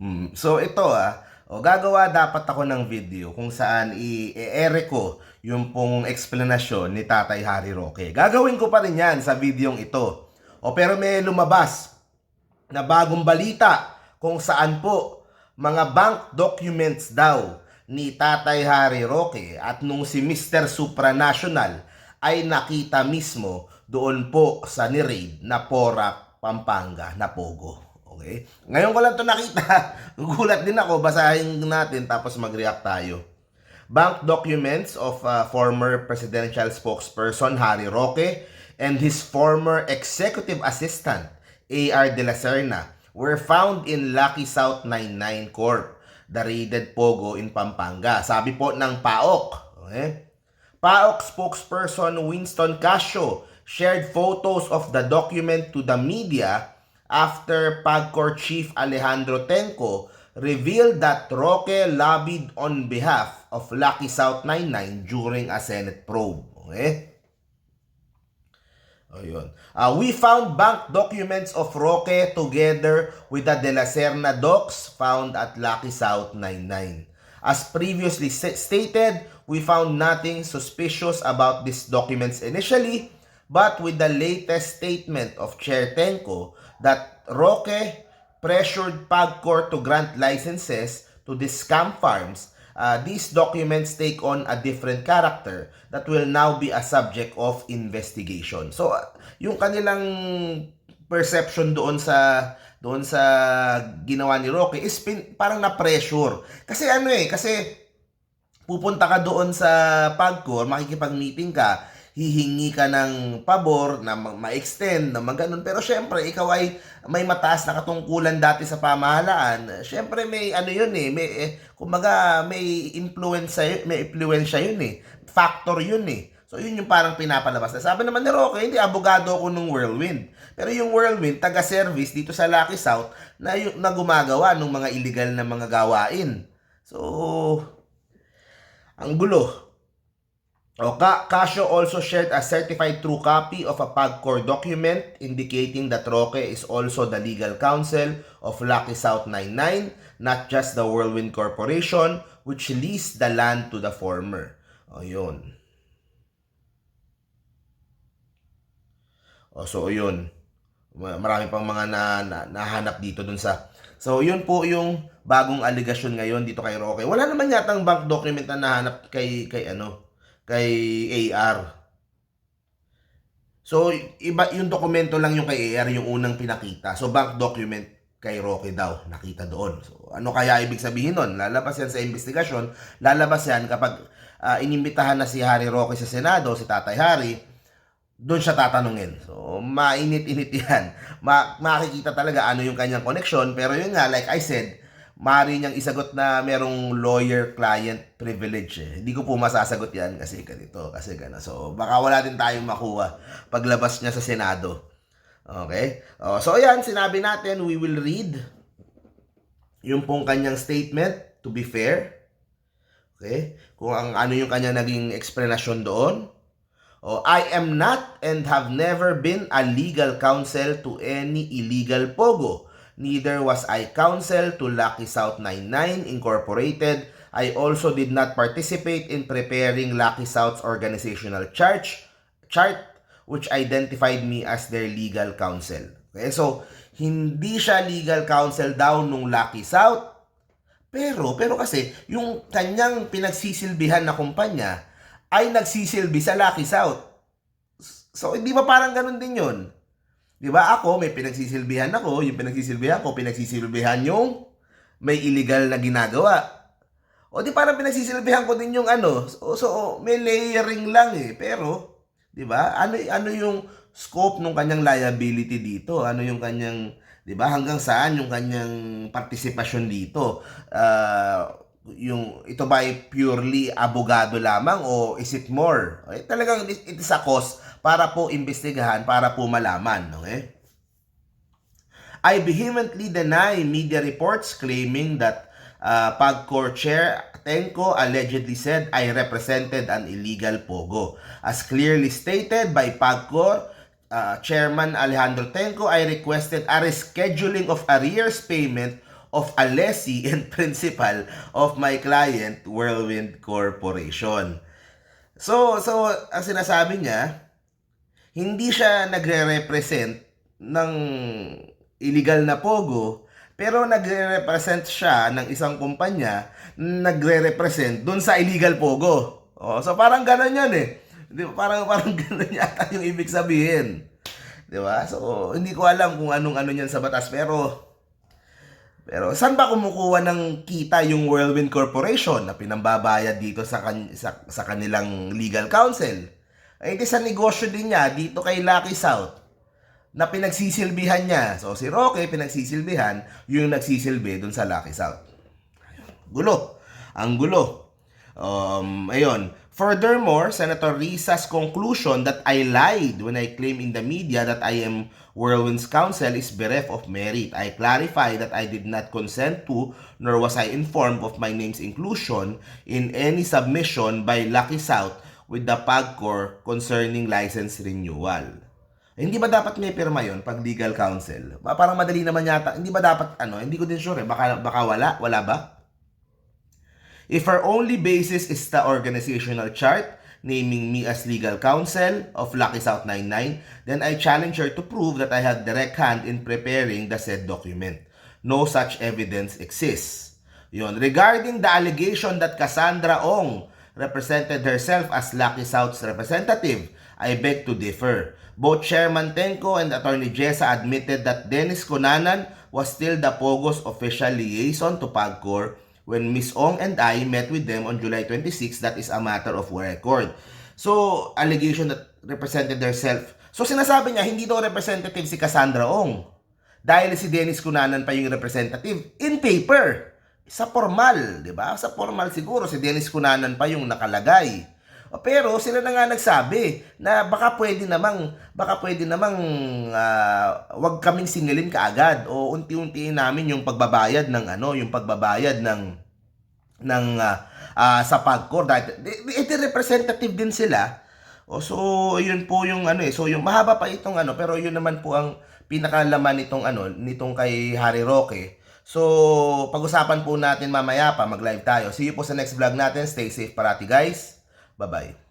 Mm, so ito ah, o gagawa dapat ako ng video kung saan i-ere ko yung pong explanation ni Tatay Harry Roque. Gagawin ko pa rin yan sa videong ito. O pero may lumabas na bagong balita kung saan po mga bank documents daw ni Tatay Harry Roque at nung si Mr. Supranational ay nakita mismo doon po sa ni-raid na Porac, Pampanga na Pogo. Okay? Ngayon ko lang to nakita. Gulat din ako. Basahin natin tapos mag-react tayo. Bank documents of uh, former presidential spokesperson Harry Roque and his former executive assistant A.R. De La Serna were found in Lucky South 99 Corp, the raided Pogo in Pampanga. Sabi po ng PAOK. Okay? PAOK spokesperson Winston Casio shared photos of the document to the media after PAGCOR chief Alejandro Tenco revealed that Roque lobbied on behalf of Lucky South 99 during a Senate probe. Okay? Ayun. Uh, we found bank documents of Roque together with the De La Serna docs found at Lucky South 99. As previously sta- stated, we found nothing suspicious about these documents initially, but with the latest statement of Chair Tenko that Roque pressured PAGCOR to grant licenses to these scam farms, uh, these documents take on a different character that will now be a subject of investigation. So, uh, yung kanilang perception doon sa doon sa ginawa ni Roque is pin, parang na-pressure. Kasi ano eh, kasi pupunta ka doon sa PAGCOR, makikipag-meeting ka, hihingi ka ng pabor na ma- ma-extend, na maganon. Pero syempre, ikaw ay may mataas na katungkulan dati sa pamahalaan. Syempre, may ano yun eh, may, eh, kumbaga, may influence, may influensya yun eh. Factor yun eh. So, yun yung parang pinapalabas. Sabi naman ni Roque, hindi, abogado ako ng Whirlwind. Pero yung Whirlwind, taga-service dito sa Lucky South na, yung, na gumagawa ng mga illegal na mga gawain. So, ang gulo. O, Ka Casio also shared a certified true copy of a PAGCOR document indicating that Roque is also the legal counsel of Lucky South 99, not just the Whirlwind Corporation, which leased the land to the former. O, yun. O, so, yun. Ma- Marami pang mga na, na, nahanap dito dun sa... So, yun po yung bagong aligasyon ngayon dito kay Roque. Wala naman yatang bank document na nahanap kay, kay ano, kay AR. So, iba yung dokumento lang yung kay AR yung unang pinakita. So, bank document kay Roque daw, nakita doon. So, ano kaya ibig sabihin nun? Lalabas yan sa investigasyon. Lalabas yan kapag ah, inimbitahan na si Harry Roque sa Senado, si Tatay Harry, doon siya tatanungin. So, mainit-init yan. Ma- makikita talaga ano yung kanyang connection. Pero yun nga, like I said, maaari niyang isagot na merong lawyer-client privilege. Eh. Hindi ko po masasagot yan kasi ganito, kasi gano'n. So, baka wala din tayong makuha paglabas niya sa Senado. Okay? Oh, so, ayan, sinabi natin, we will read yung pong kanyang statement, to be fair. Okay? Kung ang ano yung kanya naging explanation doon. Oh, I am not and have never been a legal counsel to any illegal pogo. Neither was I counsel to Lucky South 99 Incorporated. I also did not participate in preparing Lucky South's organizational chart, chart which identified me as their legal counsel. Okay, so hindi siya legal counsel daw nung Lucky South. Pero, pero kasi, yung kanyang pinagsisilbihan na kumpanya ay nagsisilbi sa Lucky South. So, hindi ba parang ganun din yun? Di ba ako, may pinagsisilbihan ako, yung pinagsisilbihan ko, pinagsisilbihan yung may illegal na ginagawa. O di parang pinagsisilbihan ko din yung ano. So, so may layering lang eh. Pero, di ba? Ano, ano yung scope ng kanyang liability dito? Ano yung kanyang, di ba? Hanggang saan yung kanyang partisipasyon dito? Ah, yung ito ba ay purely abogado lamang o is it more? Okay? Talagang it is a cause para po imbestigahan, para po malaman. Okay? I vehemently deny media reports claiming that uh, PAGCOR Chair Tenko allegedly said I represented an illegal pogo. As clearly stated by PAGCOR uh, Chairman Alejandro Tenko, I requested a rescheduling of arrears payment of a lessee and principal of my client, Whirlwind Corporation. So, so ang sinasabi niya, hindi siya nagre-represent ng illegal na pogo, pero nagre-represent siya ng isang kumpanya na nagre-represent dun sa illegal pogo. Oh, so parang gano'n yan eh. Di ba? Parang, parang gano'n yata yung ibig sabihin. Di ba? So, hindi ko alam kung anong ano niyan sa batas, pero pero saan ba kumukuha ng kita yung Whirlwind Corporation na pinambabayad dito sa, kan- sa, sa kanilang legal counsel? Ay, di sa negosyo din niya dito kay Lucky South na pinagsisilbihan niya. So, si Roque pinagsisilbihan yung nagsisilbi dun sa Lucky South. Gulo. Ang gulo. Um, ayun. Furthermore, Senator Risa's conclusion that I lied when I claim in the media that I am Whirlwind's counsel is bereft of merit. I clarify that I did not consent to nor was I informed of my name's inclusion in any submission by Lucky South with the PAGCOR concerning license renewal. Eh, Hindi ba dapat may pirma yon pag legal counsel? Parang madali naman yata. Hindi ba dapat ano? Hindi ko din sure eh. Baka, baka wala? Wala ba? If her only basis is the organizational chart naming me as legal counsel of Lucky South 99, then I challenge her to prove that I had direct hand in preparing the said document. No such evidence exists. Yon. Regarding the allegation that Cassandra Ong represented herself as Lucky South's representative, I beg to differ. Both Chairman Tenko and Attorney Jessa admitted that Dennis Conanan was still the Pogo's official liaison to PAGCOR when Miss Ong and I met with them on July 26, that is a matter of record. So, allegation that represented herself. So, sinasabi niya, hindi daw representative si Cassandra Ong. Dahil si Dennis Cunanan pa yung representative in paper. Sa formal, di ba? Sa formal siguro, si Dennis Cunanan pa yung nakalagay. Pero sila na nga nagsabi na baka pwede namang baka pwede namang ah, wag kaming singilin kaagad o unti-untiin namin yung pagbabayad ng ano, yung pagbabayad ng ng ah, ah, sa PAGCOR dahil di- representative din sila. O so yun po yung ano eh. So yung mahaba pa itong ano pero yun naman po ang pinakalaman nitong ano nitong kay Harry Roque. So pag-usapan po natin mamaya pa mag-live tayo. See you po sa next vlog natin. Stay safe parati guys. Bye-bye.